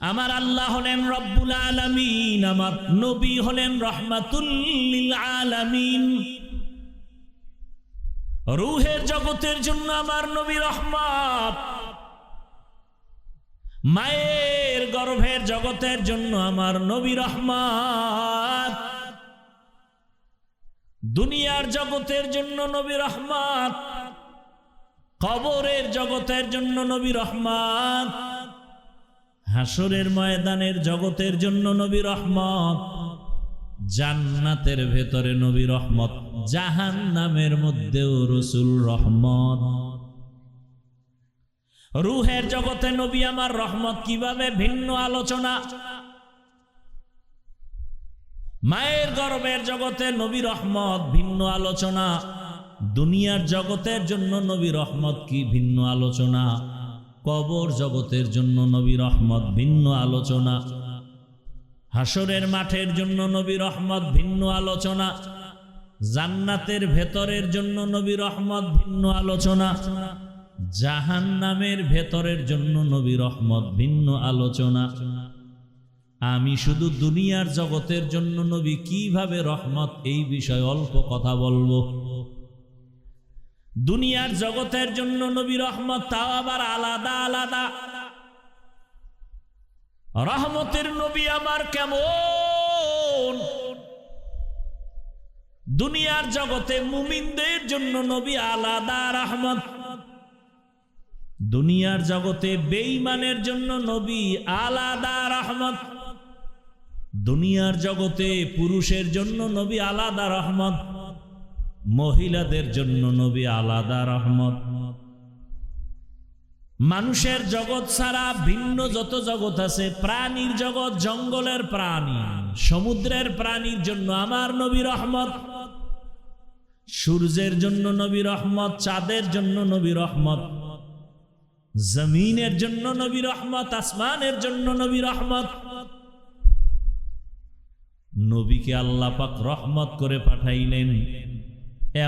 আমার আল্লাহ হলেন রব্বুল আলামিন, আমার নবী হলেন রহমাতুল্লিল আলামিন। রুহের জগতের জন্য আমার নবী রহমত। মায়ের গর্ভের জগতের জন্য আমার নবী রহমত। দুনিয়ার জগতের জন্য নবী রহমত। কবরের জগতের জন্য নবী রহমত। হাসরের ময়দানের জগতের জন্য নবী রহমত, জান্নাতের ভেতরে নবী রহমত জাহান নামের মধ্যেও রসুল রহমত। রুহের জগতে নবী আমার রহমত কীভাবে ভিন্ন আলোচনা? মায়ের গর্বের জগতে নবী রহমত ভিন্ন আলোচনা। দুনিয়ার জগতের জন্য নবী রহমত কি ভিন্ন আলোচনা? কবর জগতের জন্য নবী রহমত ভিন্ন আলোচনা। হাসরের মাঠের জন্য নবী রহমত ভিন্ন আলোচনা। জান্নাতের ভেতরের জন্য নবী রহমত ভিন্ন আলোচনা। জাহান নামের ভেতরের জন্য নবী রহমত ভিন্ন আলোচনা। আমি শুধু দুনিয়ার জগতের জন্য নবী কীভাবে রহমত এই বিষয়ে অল্প কথা বলব? দুনিয়ার জগতের জন্য নবী রহমত তাও আবার আলাদা আলাদা। রহমতের নবী আমার কেমন? দুনিয়ার জগতে মুমিনদের জন্য নবী আলাদা রহমত। দুনিয়ার জগতে বেঈমানের জন্য নবী আলাদা রহমত। দুনিয়ার জগতে পুরুষের জন্য নবী আলাদা রহমত। মহিলাদের জন্য নবী আলাদা রহমত। মানুষের জগৎ ছাড়া ভিন্ন যত জগৎ আছে, প্রাণীর জগৎ জঙ্গলের প্রাণী, সমুদ্রের প্রাণীর জন্য আমার নবী রহমত। সূর্যের জন্য নবী রহমত, চাঁদের জন্য নবী রহমত, জমিনের জন্য নবী রহমত, আসমানের জন্য নবী রহমত। নবীকে আল্লাহ পাক রহমত করে পাঠাইলেন।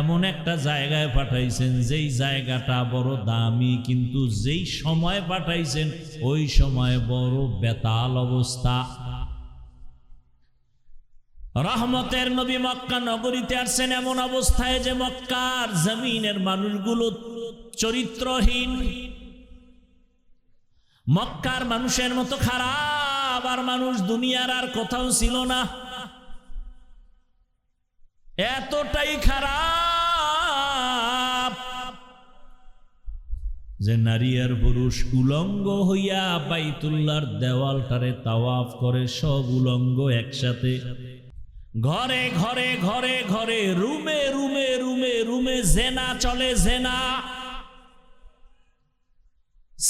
এমন একটা জায়গায় পাঠাইছেন, যেই জায়গাটা বড় দামি, কিন্তু যেই সময় পাঠাইছেন, ওই সময় বড় বেতাল অবস্থা। রহমতের নবী মক্কা নগরীতে আসছেন এমন অবস্থায় যে মক্কার জমিনের মানুষগুলো চরিত্রহীন। মক্কার মানুষের মতো খারাপ আর মানুষ দুনিয়ার আর কোথাও ছিল না। এতটাই খারাপ যে নারী আর পুরুষ উলঙ্গ হইয়া বাইতুল্লার দেওয়ালটারে তাওয়াফ করে, সব উলঙ্গ একসাথে। ঘরে ঘরে ঘরে ঘরে, রুমে রুমে রুমে রুমে, জেনা চলে, জেনা।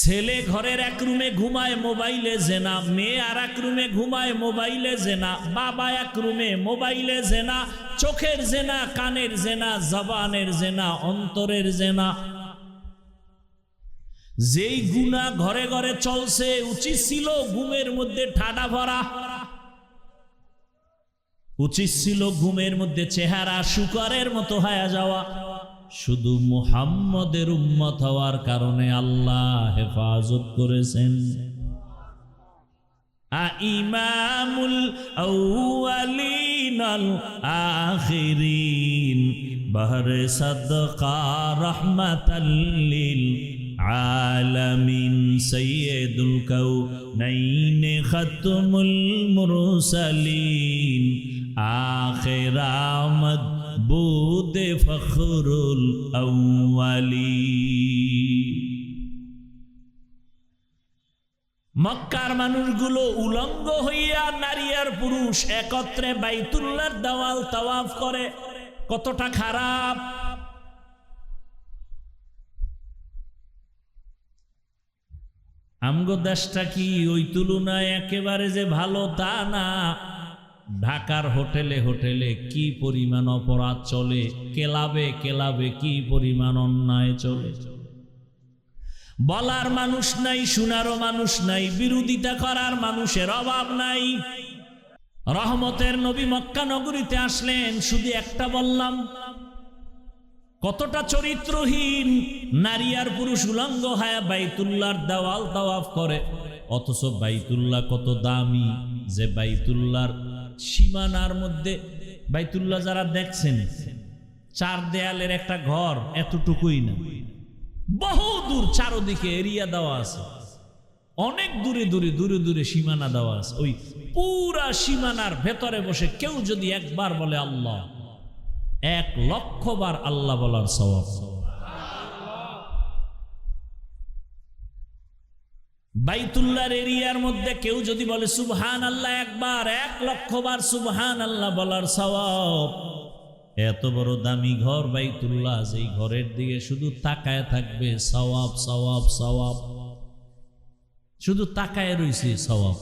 ছেলে ঘরের এক রুমে ঘুমায় মোবাইলে জেনা, মেয়ে আর এক রুমে ঘুমায় মোবাইলে জেনা, বাবা এক রুমে মোবাইলে জেনা, চোখের জেনা, কানের জেনা, জবানের জেনা, অন্তরের জেনা। যেই গুণা ঘরে ঘরে চলছে, উচিত ছিল ঘুমের মধ্যে ঠাডা ভরা। উচিত ছিল ঘুমের মধ্যে চেহারা শুকরের মতো হয়ে যাওয়া। শুধু মুহাম্মদের উম্মত হওয়ার কারণে আল্লাহ হেফাজত করেছেন। ইমামুল আউয়ালিনাল আখিরিন, বহরে সদকা রহমাতাল্লিল আলামিন, সৈয়দুল কাউনাইন খতমুল মুরসালিন। আখির আমদ বুদ ফখরুল আউয়ালি। মক্কার মানুষগুলো উলঙ্গ হইয়া নারী আর পুরুষ একত্রে বাইতুল্লার দেওয়াল তাওয়াফ করে। কতটা খারাপ। আমগো দেশটা কি ওই তুলনায় একেবারে যে ভালো তা না? ঢাকার হোটেলে হোটেলে কি পরিমাণ অপরাধ চলে? কেলাবে কেলাবে কি পরিমাণ অন্যায় চলে? বলার মানুষ নাই, শোনারও মানুষ নাই, বিরোধিতা করার মানুষের অভাব নাই। রহমতের নবী মক্কা নগরীতে আসলেন, শুধু একটা বললাম, কতটা চরিত্রহীন, নারী আর পুরুষ উলঙ্গ হায়া বাইতুল্লার দেওয়াল তাওয়াফ করে, অথচ বাইতুল্লাহ কত দামি যে বাইতুল্লাহর সীমানার মধ্যে বাইতুল্লাহ যারা দেখছেন, চার দেয়ালের একটা ঘর এতটুকুই না। বহু দূর চারোদিকে এরিয়া দেওয়া আছে। অনেক দূরে দূরে দূরে দূরে সীমানা দেওয়া আছে। ওই পুরা সীমানার ভেতরে বসে কেউ যদি একবার বলে আল্লাহ, এক লক্ষ বার আল্লাহ বলার স্বভাব বাইতুল্লাহর এরিয়ার মধ্যে কেউ যদি বলে সুবহান আল্লাহ একবার এক লক্ষ বার সুবহান আল্লাহ বলার সওয়াব এত বড় দামি ঘর বাইতুল্লাহ যেই ঘরের দিকে শুধু তাকায় থাকবে সওয়াব সওয়াব সওয়াব শুধু তাকায় রইছে সওয়াব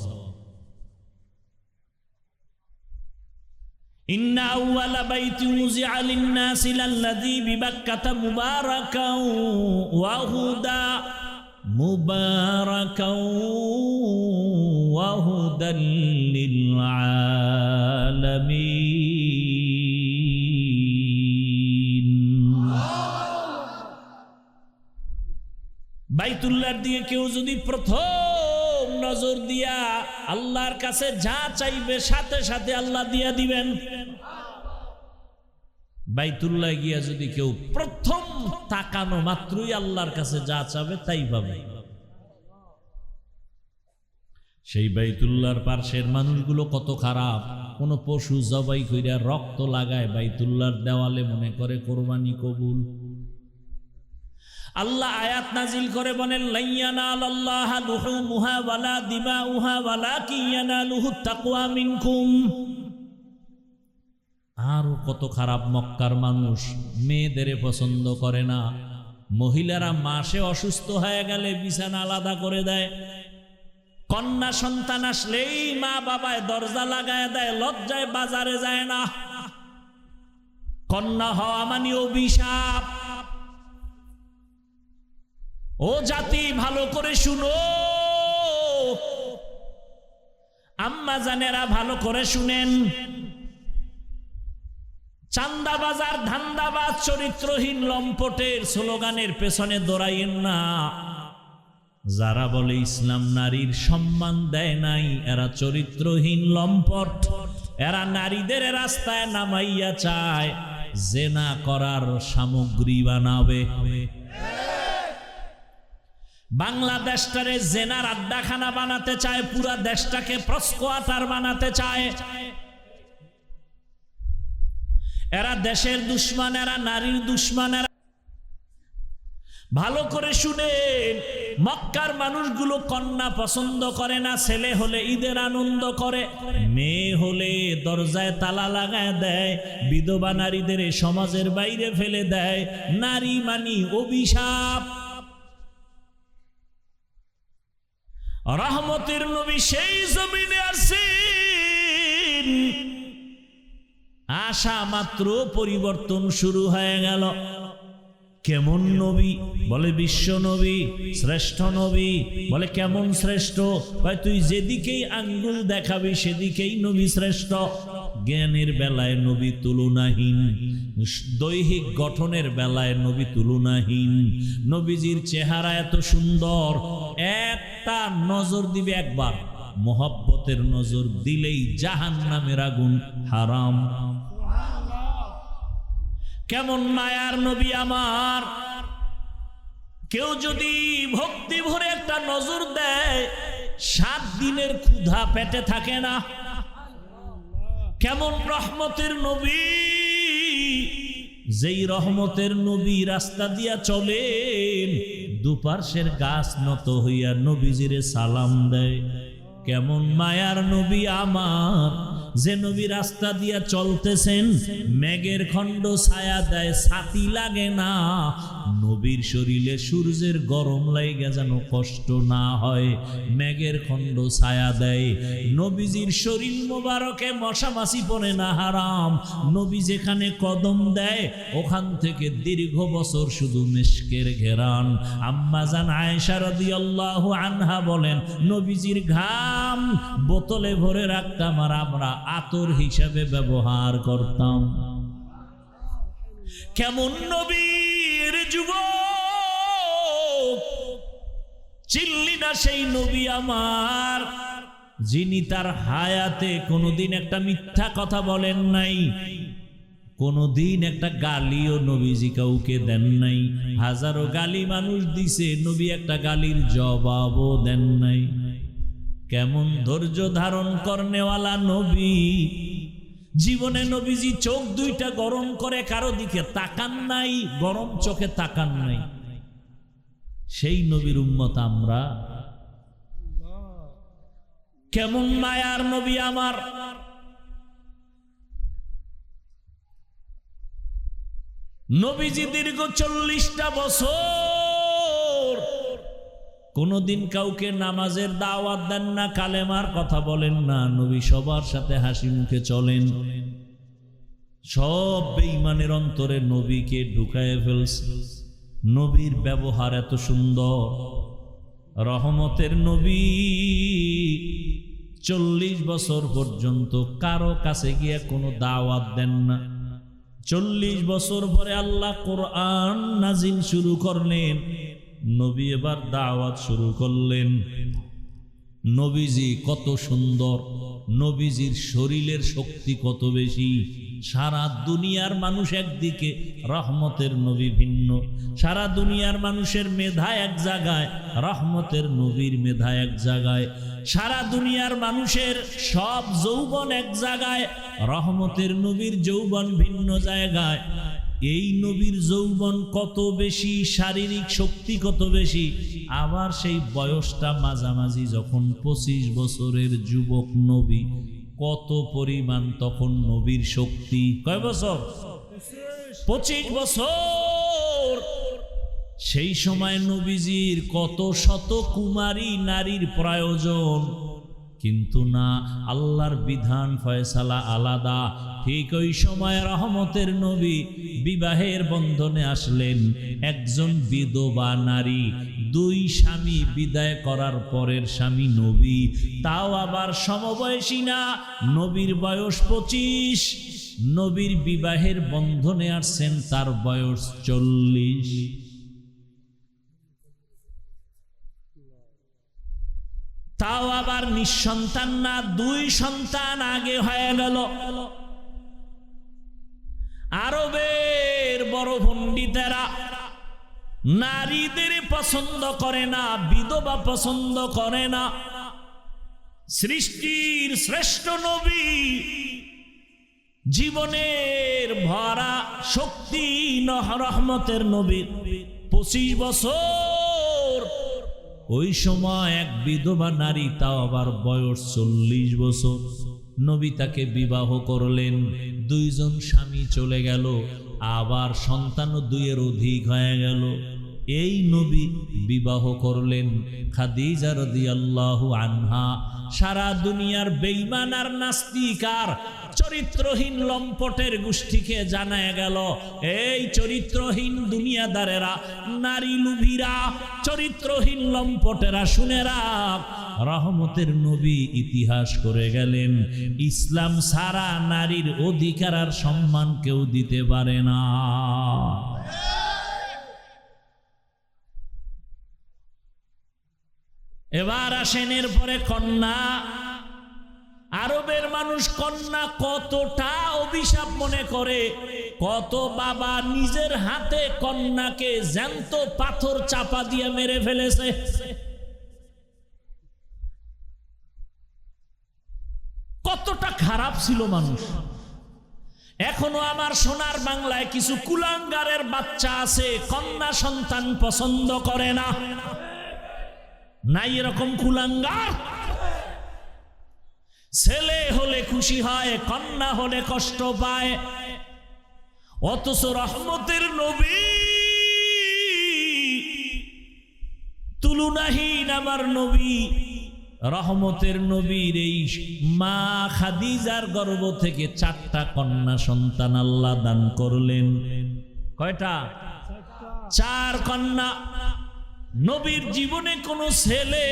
إن أول بيت وزع للناس للذي ببكة مباركا وهدى مباركا وهدى للعالمين বাইতুল্লাহর দিকে কেউ যদি প্রথম নজর দিয়া আল্লাহর কাছে যা চাইবে সাথে সাথে আল্লাহ দিয়া দিবেন বাইতুল্লাহ গিয়া যদি কেউ প্রথম তাকানো মাত্রই আল্লাহর কাছে যা চাবে তাই পাবে। সেই বাইতুল্লাহর পার্শ্বের মানুষগুলো কত খারাপ। কোন পশু জবাই কইরা রক্ত লাগায় বাইতুল্লাহর দেওয়ালে মনে করে, কোরবানি কবুল। আল্লাহ আয়াত নাজিল করে বলেন লাইয়ানাল আল্লাহ লুহুমুহা ওয়ালা দিমাউহা ওয়ালাকিন ইয়ানালুহু তাকওয়া মিনকুম। আরও কত খারাপ মক্কার মানুষ মেয়েদের পছন্দ করে না। মহিলারা মাসে অসুস্থ হয়ে গেলে বিছানা আলাদা করে দেয়। কন্যা সন্তান আসলেই মা বাবায় দরজা লাগায় দেয়, লজ্জায় বাজারে যায় না। কন্যা হওয়া মানে অভিশাপ। ও জাতি, ভালো করে শুনো। আম্মা জানেরা ভালো করে শুনেন। চান্দাবাজার, ধান্দাবাজ, চরিত্রহীন লম্পটের স্লোগানের পেছনে দৌড়াইয়েন না। যারা বলে ইসলাম নারীর সম্মান দেয় নাই, এরা চরিত্রহীন লম্পট। এরা নারীদের রাস্তায় নামাইয়া চায়, জেনা করার সামগ্রী বানাবে। বাংলাদেশটারে জেনার আড্ডাখানা বানাতে চায়, পুরা দেশটাকে প্রস্কোয়াটার বানাতে চায়। এরা দেশের দুশ্মন, এরা নারীর দুশ্মন, এরা ভালো করে শুনেন মক্কার মানুষগুলো কন্যা পছন্দ করে না, ছেলে হলে ঈদের আনন্দ করে, মেয়ে হলে দরজায় তালা লাগায় দেয়, বিধবা নারীদের সমাজের বাইরে ফেলে দেয়, নারী মানি অভিশাপ। রহমতের নবী সেই জমিনে আশা মাত্র পরিবর্তন শুরু হয়ে গেল। কেমন নবী? বলে বিশ্ব নবী, শ্রেষ্ঠ নবী, বলে কেমন শ্রেষ্ঠ? ভাই, তুই যেদিকেই আঙ্গুল দেখাবি, সেদিকেই নবী শ্রেষ্ঠ। জ্ঞানের বেলায় নবী তুলনাহীন, দৈহিক গঠনের বেলায় নবী তুলনাহীন। নবীজির চেহারা এত সুন্দর, একটা নজর দিবে একবার। মোহব্বতের নজর দিলেই জাহান নামের আগুন হারাম। কেমন মায়ার নবী আমার? কেউ যদি ভক্তি ভরে একটা নজর দেয়, সাত দিনের ক্ষুধা পেটে থাকে না। কেমন রহমতের নবী? যেই রহমতের নবী রাস্তা দিয়া চলেন দুপার্শ্বের গাছ নত হইয়া নবীজিরে সালাম দেয়। কেমন মায়ার নবী আমার? যে নবী রাস্তা দিয়া চলতেছেন মেঘের খণ্ড ছায়া দেয় ছাতি লাগে না। নবীর শরীরে সূর্যের গরম লাগে যেন কষ্ট না হয়, মেঘের খণ্ড ছায়া দেয়। নবীজির শরীর মোবারকে মশামাছি পড়ে না হারাম। নবী যেখানে কদম দেয়, ওখান থেকে দীর্ঘ বছর শুধু মেশকের ঘেরান। আম্মা জান আয়েশা রাদিয়াল্লাহু আনহা বলেন, নবীজির ঘাম বোতলে ভরে রাখতাম আর আমরা আতর হিসাবে ব্যবহার করতাম। কেমন নবীর যুব চিল্লি না সেই নবী আমার, যিনি তার হায়াতে কোনোদিন একটা মিথ্যা কথা বলেন নাই, কোনোদিন একটা গালিও নবীজি কাউকে দেন নাই। হাজারো গালি মানুষ দিছে, নবী একটা গালির জবাবও দেন নাই। কেমন ধৈর্য ধারণ করনেওয়ালা নবী জীবনে নবীজি চোখ দুইটা গরম করে কারও দিকে তাকান নাই, গরম চোখে তাকান নাই। সেই নবীর উম্মত আমরা। কেমন মায়ার নবী আমার। নবীজি দীর্ঘ চল্লিশটা বছর কোনোদিন কাউকে নামাজের দাওয়াত দেন না, কালেমার কথা বলেন না, নবী সবার সাথে হাসি মুখে চলেন। সব বেঈমানের অন্তরে নবীকে ঢুকায় ফেলছে। নবীর ব্যবহার এত সুন্দর। রহমতের নবী চল্লিশ বছর পর্যন্ত কারও কাছে গিয়ে কোনো দাওয়াত দেন না। চল্লিশ বছর পরে আল্লাহ কোরআন নাজিল শুরু করলেন। নবী এবার দাওয়াত শুরু করলেন। নবীজি কত সুন্দর, নবীজির শরীরের শক্তি কত বেশি। সারা দুনিয়ার মানুষ একদিকে, রহমতের নবী ভিন্ন। সারা দুনিয়ার মানুষের মেধা এক জায়গায়, রহমতের নবীর মেধা এক জায়গায়। সারা দুনিয়ার মানুষের সব যৌবন এক জায়গায়, রহমতের নবীর যৌবন ভিন্ন জায়গায়। এই নবীর যৌবন কত বেশি, শারীরিক শক্তি কত বেশি? আবার সেই বয়সটা মাঝামাঝি যখন পঁচিশ বছরের যুবক নবী, কত পরিমাণ তখন নবীর শক্তি? কয় বছর? পঁচিশ বছর! সেই সময় নবীজির কত শত কুমারী নারীর প্রয়োজন। কিন্তু না, আল্লাহর বিধান ফয়সালা আলাদা। ঠিক ওই সময় রহমতের নবী বিবাহের বন্ধনে আসলেন। একজন বিধবা নারী, দুই স্বামী বিদায় করার পরের স্বামী নবী। তাও আবার সমবয়সী না, নবীর বয়স পঁচিশ। নবীর বিবাহের বন্ধনে আসছেন তার বয়স চল্লিশ। তাও আবার নিঃসন্তান না, দুই সন্তান আগে হয়ে গেল। আরবের বড় পণ্ডিতেরা নারীদের পছন্দ করে না, বিধবা পছন্দ করে না। সৃষ্টির শ্রেষ্ঠ নবী জীবনের ভরা শক্তি রহমতের নবীর পঁচিশ বছর ওই সময় এক বিধবা নারী, তাও আবার বয়স চল্লিশ বছর। নবী তাকে বিবাহ করলেন। দুইজন স্বামী চলে গেল। আবার সন্তানও দুইয়ের অধিক হয়ে গেল। এই নবী বিবাহ করলেন খাদিজা রাদিয়াল্লাহু আনহা। সারা দুনিয়ার বেইমান আর নাস্তিকার চরিত্রহীন লম্পটের গোষ্ঠীকে জানায় গেল, এই চরিত্রহীন দুনিয়াদারেরা, নারী লুভিরা, চরিত্রহীন লম্পটেরা, শুনে রাখ। রহমতের নবী ইতিহাস করে গেলেন, ইসলাম সারা নারীর অধিকার আর সম্মান কেউ দিতে পারে না। এবার আসেন এর পরে কন্যা। আরবের মানুষ কন্যা কতটা অভিশাপ মনে করে, কত বাবা নিজের হাতে কন্যাকে জ্যান্ত পাথর চাপা দিয়ে মেরে ফেলেছে। কতটা খারাপ ছিল মানুষ। এখনও আমার সোনার বাংলায় কিছু কুলাঙ্গারের বাচ্চা আছে, কন্যা সন্তান পছন্দ করে না। নাই এরকম কুলাঙ্গার? ছেলে হলে খুশি হয়, কন্যা হলে কষ্ট পায়। অথচ রহমতের নবী তুলুনাহীন আমার নবী, রহমতের নবীর এই মা খাদিজার গর্ভ থেকে চারটা কন্যা সন্তান আল্লাহ দান করলেন। কয়টা? চার কন্যা। নবীর জীবনে কোনো ছেলে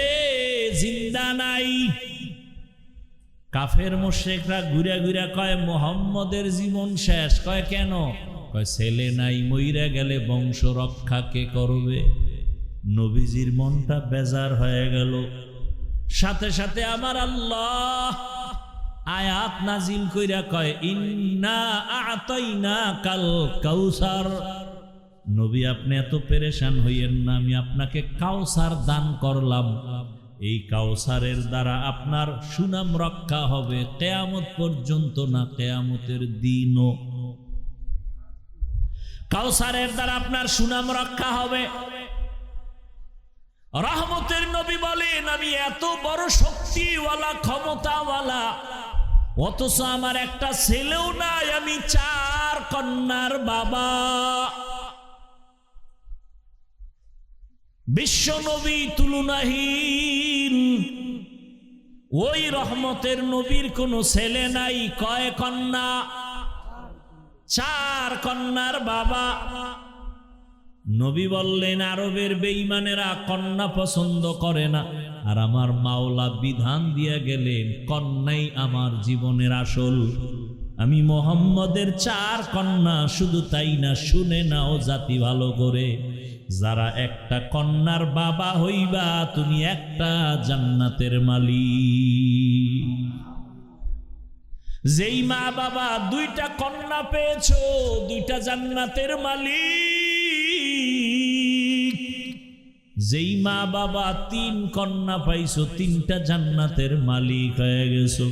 জিন্দা নাই। কাফের মোশেকরা ঘুরে ঘুরে কয়, মোহাম্মদের জীবন শেষ। কয়, কেন? কয়, ছেলে নাই, মইরা গেলে বংশ রক্ষা কে করবে? নবীজির মনটা বেজার হয়ে গেল। সাথে সাথে আমার আল্লাহ আয়াত নাজিল কইরা কয়, ইন্না আতাইনা কাল কাউসার। নবী, আপনি এত পেরেশান হইয়েন না, আমি আপনাকে কাউসার দান করলাম। এই কাউসারের দ্বারা আপনার সুনাম রক্ষা হবে, কেয়ামত পর্যন্ত না, কেয়ামতের দিনও। কাউসারের দ্বারা আপনার সুনাম রক্ষা হবে। রহমতের নবী বলেন, আমি এত বড় শক্তিওয়ালা, ক্ষমতাওয়ালা, অথচ আমার একটা ছেলেও নাই, আমি চার কন্যার বাবা। বিশ্ব নবী তুলনাহীন। ওই রহমতের নবীর কোনো ছেলে নাই, কয় কন্যা? চার কন্যার বাবা। নবী বললেন, আরবের বেঈমানেরা কন্যা পছন্দ করে না। আর আমার মাওলা বিধান দিয়া গেলেন, কন্যাই আমার জীবনের আসল। আমি মোহাম্মদের চার কন্যা, শুধু তাই না, শুনে নাও জাতি ভালো করে। যারা একটা কন্যার বাবা হইবা, তুমি একটা জান্নাতের মালিক। যেই মা বাবা দুইটা কন্যা পেয়েছ, দুইটা জান্নাতের মালিক। যেই মা বাবা তিন কন্যা পাইছো, তিনটা জান্নাতের মালিক হয়ে গেছো।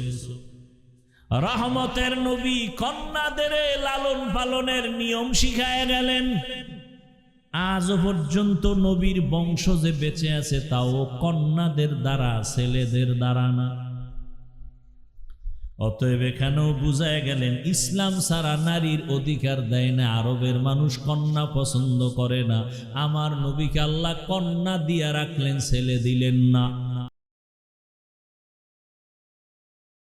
রহমতের নবী কন্যাদের লালন পালনের নিয়ম শিখায় গেলেন। আজও পর্যন্ত নবীর বংশ যে বেঁচে আছে, তাও কন্যাদের দ্বারা, ছেলেদের দ্বারা না। অতএব এখানেও বুঝায় গেলেন, ইসলাম সারা নারীর অধিকার দেয় না, আরবের মানুষ কন্যা পছন্দ করে না। আমার নবীকে আল্লাহ কন্যা দিয়া রাখলেন, ছেলে দিলেন না।